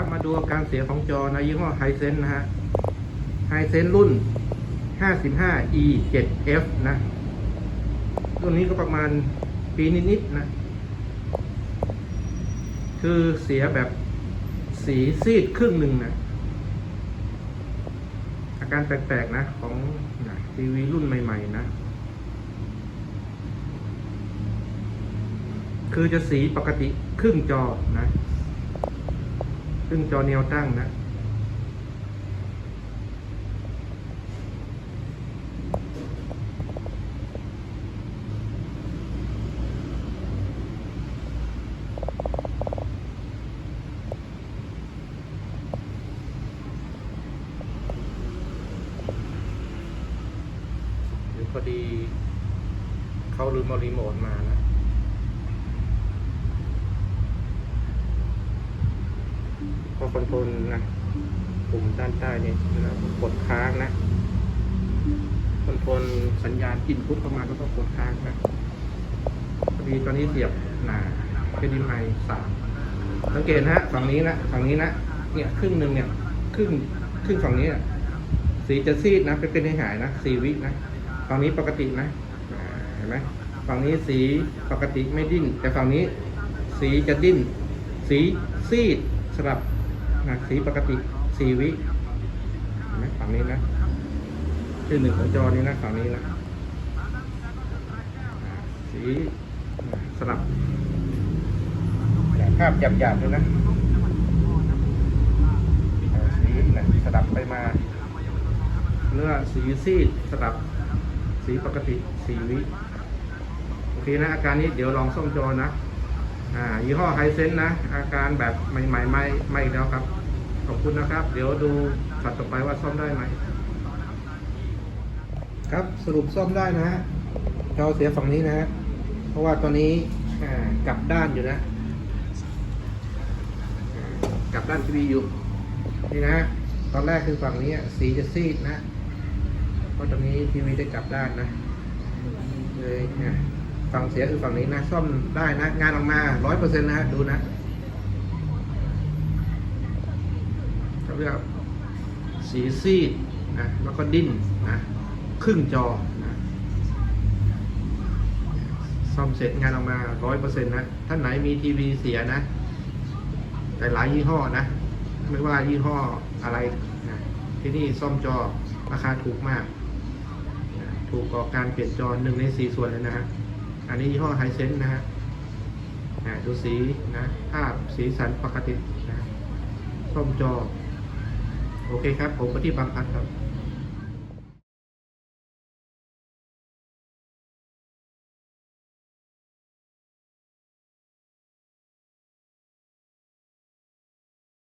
ครับมาดูอาการเสียของจอในยี่ห้อไฮเซนนะฮะไฮเซนรุ่น 55 e 7 f นะรุ่นนี้ก็ประมาณปีนิดๆนะ คือเสียแบบสีซีดครึ่งหนึ่งนะ อาการแปลกๆนะ ของทีวีรุ่นใหม่ ๆ นะ คือจะสีปกติครึ่งจอนะ ครึ่งจอแนวตั้งนะ หรือพอดี เขาลืมเอารีโมทมา พอคอนโทรลนะปุ่มด้านใต้นี่นะกดค้างนะคอนโทรลสัญญาณอินพุตเข้ามาก็ต้องกดค้างนะพอดีตอนนี้เสียบหนาเป็นดีไมสามสังเกตนะฮะฝั่งนี้นะฝั่งนี้นะเนี่ยครึ่งหนึ่งเนี่ยครึ่งครึ่งฝั่งนี้น่ะสีจะซีดนะเป็นเป็นให้หายนะสีวินะฝั่งนี้ปกตินะเห็นไหมฝั่งนี้สีปกติไม่ดิ้น แต่ฝั่งนี้สีจะดิ้น สีซีดสลับ นะสีปกติสีวินไหมฝั่งนี้นะชื่อหนึ่งของจอนี้นะฝั่งนี้นะสีสลับภาพหยาบๆด้วยนะสีนะสลับไปมาเนื้อสีซีดสลับสีปกติสีวิโอเคนะอาการนี้เดี๋ยวลองซ่อมจอนะ อ่ายี่ห้อไฮเซนนะ อาการแบบใหม่ๆไม่ไม่อีกแล้วครับ ขอบคุณนะครับ เดี๋ยวดูสัตว์ต่อไปว่าซ่อมได้ไหม ครับสรุปซ่อมได้นะฮะจอเสียฝั่งนี้นะฮะเพราะว่าตอนนี้อ่ากลับด้านอยู่นะอ่ากลับด้านทีวีอยู่นี่นะ ตอนแรกคือฝั่งนี้อะสีจะซีดนะเพราะตอนนี้ทีวีได้กลับด้านนะเลยเนี่ย ฝั่งเสียคือฝั่งนี้นะ ซ่อมได้นะ งานออกมาร้อยเปอร์เซ็นต์นะฮะ ดูนะเขาเรียกสีซีดนะ แล้วก็ดิ้นนะ ครึ่งจอนะซ่อมเสร็จงานออกมาร้อยเปอร์เซ็นต์นะ ท่านไหนมีทีวีเสียนะ แต่หลายยี่ห้อนะ ไม่ว่ายี่ห้ออะไรนะที่นี่ซ่อมจอราคาถูกมาก ถูกกว่าการเปลี่ยนจอหนึ่งในสี่ส่วนเลยนะฮะ อันนี้ยี่ห้อไฮเซนนะฮะดูสีนะภาพสีสันปกตินะส้มจอ โอเคครับ ผมปฏิบัติพัฒน์ครับ